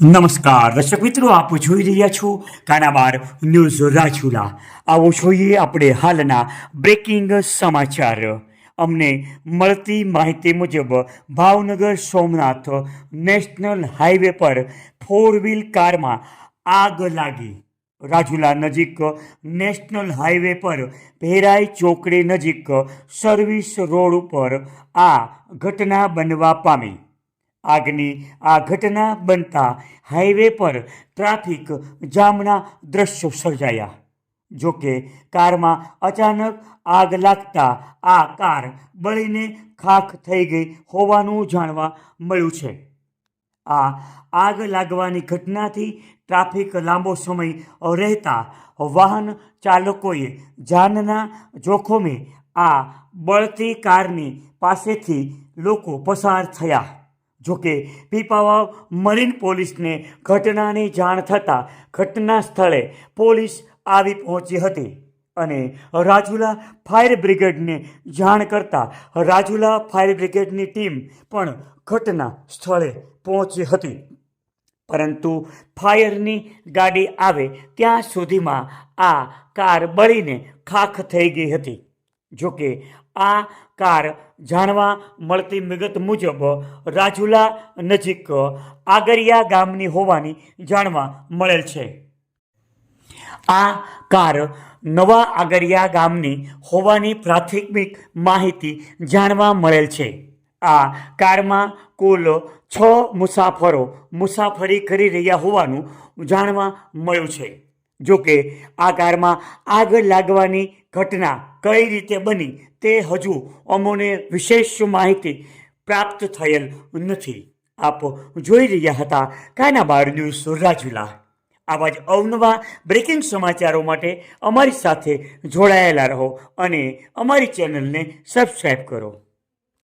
નમસ્કાર. દર્શક મિત્રો, આપ જોઈ રહ્યા છો કાનાબાર ન્યૂઝ રાજુલા. આવો જોઈએ આપણે હાલના બ્રેકિંગ સમાચાર. અમને મળતી માહિતી મુજબ ભાવનગર સોમનાથ નેશનલ હાઈવે પર ફોર વ્હીલ કારમાં આગ લાગી. રાજુલા નજીક નેશનલ હાઈવે પર ભેરાઈ ચોકડી નજીક સર્વિસ રોડ ઉપર આ ઘટના બનવા પામી. આગની આ ઘટના બનતા હાઈવે પર ટ્રાફિક જામના દ્રશ્યો સર્જાયા. જોકે કારમાં અચાનક આગ લાગતા આ કાર બળીને ખાખ થઈ ગઈ હોવાનું જાણવા મળ્યું છે. આ આગ લાગવાની ઘટનાથી ટ્રાફિક લાંબો સમય રહેતા વાહન ચાલકોએ જાનના જોખમે આ બળતી કારની પાસેથી લોકો પસાર થયા. જોકે પીપાવાવ મરીન પોલીસને ઘટનાની જાણ થતાં ઘટના સ્થળે પોલીસ આવી પહોંચી હતી અને રાજુલા ફાયર બ્રિગેડને જાણ કરતાં રાજુલા ફાયર બ્રિગેડની ટીમ પણ ઘટના સ્થળે પહોંચી હતી. પરંતુ ફાયરની ગાડી આવે ત્યાં સુધીમાં આ કાર બળીને ખાખ થઈ ગઈ હતી. જોકે આ કાર જાણવા મળતી વિગત મુજબ રાજુલા નજીક આગરિયા ગામની હોવાની જાણવા મળેલ છે. આ કાર નવા આગરિયા ગામની હોવાની પ્રાથમિક માહિતી જાણવા મળેલ છે. આ કારમાં કુલ છ મુસાફરો મુસાફરી કરી રહ્યા હોવાનું જાણવા મળ્યું છે. જોકે આ કારમાં આગ લાગવાની ઘટના કઈ રીતે બની તે હજુ અમોને વિશેષ માહિતી પ્રાપ્ત થયેલ નથી. આપ જોઈ રહ્યા હતા કાના બાર ન્યૂઝ રાજુલા. આવા જ અવનવા બ્રેકિંગ સમાચારો માટે અમારી સાથે જોડાયેલા રહો અને અમારી ચેનલને સબસ્ક્રાઈબ કરો.